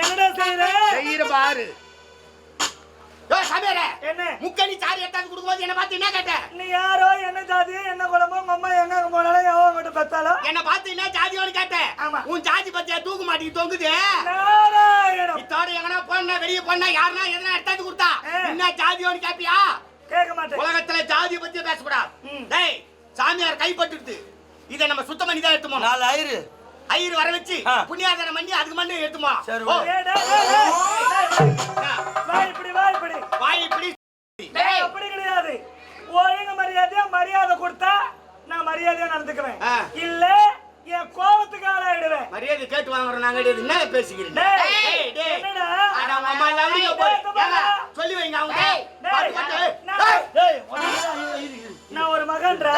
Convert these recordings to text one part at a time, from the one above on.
என்னடா செய்யற செய்யற பாரு. முக்கணி சாரி எடுத்தாந்து கொடுக்கும்போது என்ன பார்த்து என்ன கேட்ட? நீ யாரோ என்ன ஜாதி என்ன குலமோ உங்க அம்மா எங்க போனாலும் எவன் கிட்ட பெத்தாலும் என்ன பார்த்து என்ன ஜாதியோடு கேட்ட? ஆமா. உன் ஜாதி பத்தியா தூக்கு மாட்டி தொங்குது? இத்தோட எங்கனா போனா வெளிய போனா யாருன்னா எதனா எடுத்தாந்து கொடுத்தா. என்ன ஜாதியோடு கேப்பியா? கேட்க மாட்டேன். உலகத்துல ஜாதி பத்தி பேசக்கூடாது. டேய் சாமியார் கைப்பட்டுடுது இதை நம்ம சுத்தம் பண்ணி தான் எடுத்துமோ நாலு ஆயிரு ஐயர் வர வச்சு ஆ. புண்ணியாதனம் பண்ணி அதுக்கு மண்ணு எடுத்துமா சரி, ஓ, ஓகே. ஏய், டேய், டேய், டேய், டேய், ஆ. வா இப்படி வா இப்படி. வாய் இப்படி. அப்படி கிடையாது. ஒழுங்கு மரியாதையா மரியாதை கொடுத்தா நான் மரியாதையா நடந்துக்குவேன். இல்ல என் கோபத்துக்கு ஆளாயிடுவேன். மரியாதை கேட்டு வாங்குறோம் நாங்க என்ன பேசிக்கிறீங்க. ஏங்க, சொல்லி வைங்க அவங்க. நான் ஒரு மகன்றா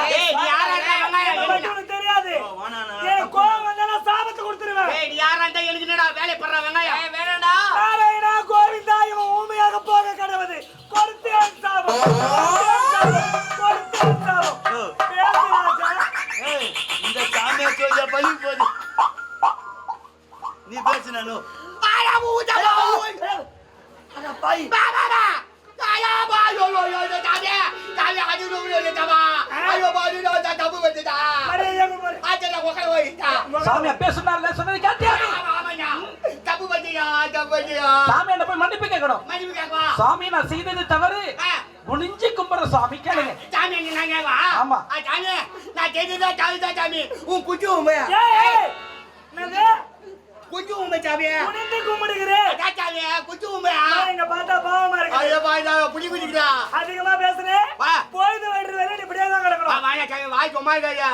போயிட்டா சாமியா பேசுனார்ல சொன்னது கேட்டியா தப்பு பண்ணியா தப்பு பண்ணியா? சாமி என்ன போய் மன்னிப்பு கேட்கணும். மன்னிப்பு கேக்குவா சாமி நான் செய்தது தவறு. முடிஞ்சு கும்பிடுற சாமி கேளுங்க. சாமி என்ன நான் கேவா ஆமா. சாமி நான் சாமி தான் சாமி. உன் குச்சி உண்மையா? என்னது? குச்சி உண்மை சாமி குனிந்து கும்பிடுகிறேன் அதான் சாமி குச்சி உண்மையா இங்க பார்த்தா பாவமா இருக்கு ஐயோ பாய்தா புடி குடிக்கிறா அதிகமா பேசுனேன் வா. பொழுது வேண்டு வேலை இப்படியே தான் கிடக்கணும். வாயா சாமி வாய் சும்மா இருக்காயா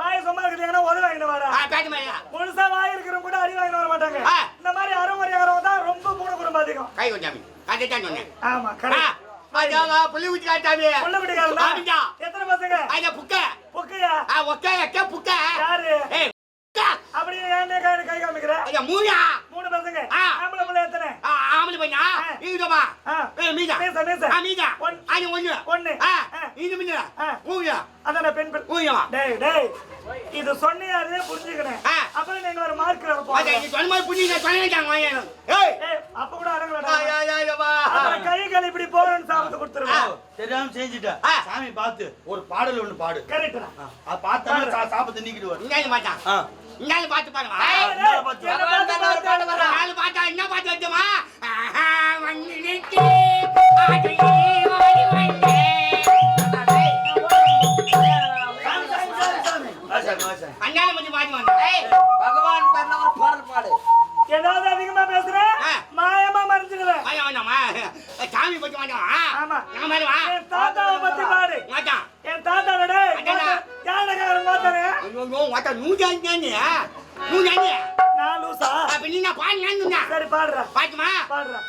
வாய் சும்மா இருக்குதுங்கன்னா உதவி வாங்கிட்டு வாடா. ஆ பேட்டு மாயா முழுசா வாய் இருக்கிறவங்க கூட வாங்கிட்டு வர மாட்டாங்க. இந்த மாதிரி அறமுறையாகிறவங்க தான் ரொம்ப மூணு குடும்பம் அதிகம். கை கொஞ்சாமி கதை தான் சொன்னேன். ஆமா கரெக்ட். அதாங்க புள்ளி காட்டாமி எத்தனை பசங்க? அத புக்க. புக்கையா? ஆ ஒக்கே ஒக்கே புக்க யாரு ஏய் புக்க அப்படி ஏன் கை கை அத மூயா மூணு பசங்க. ஆம்பளை பிள்ளை எத்தனை? ஆ ஆமல பையா ஆ. இதுமா மீதா மீதா ஒன். அது ஒண்ணு. ஒண்ணு. இது மீதா ஆ. மூயா அதான பெண் பெண் மூயா டேய் டேய். இது சொன்னியாரே புரிஞ்சுக்கிறேன். அப்புறம் நீங்க ஒரு மார்க் சொன்ன மாதிரி சொன்னேன் வாங்க ஏய். ஏய் அப்ப கூட ஆ அடங்கலடா யா யா யா வா. அப்புறம் கை கால் இப்படி போறேன்னு சாபத்தை கொடுத்துருவேன் தெரியாம செஞ்சுட்ட. ஆ. சாமி பார்த்து ஒரு பாடல் ஒண்ணு பாடு. கரெக்டா பார்த்தா சாபத்தை நீக்கிடுவார். இங்க மாட்டான் ஆ. இங்க பாத்து பாருங்க. அண்ணால கொஞ்சம் பாத்து வந்தா பகவான் பேர்ல ஒரு பாடல் பாடு. ஏதாவது அதிகமா பேசுற. மாயமா மறைஞ்சுக்குவேன் வாயா வேண்டாமா சாமி பத்தி வேண்டாம் ஆமா. நான் மாதிரி வா. என் தாத்தாவை பத்தி பாடு. மாட்டான் என் தாத்தாவோட. யாருக்காரன் பார்த்தானே ஐயோ மாட்டா நூ ஜானி நூ ஜானி நான் லூசா? அப்ப நீ நான் பாடு நான் சரி பாடுறா. பாட்டுமா? பாடுறா.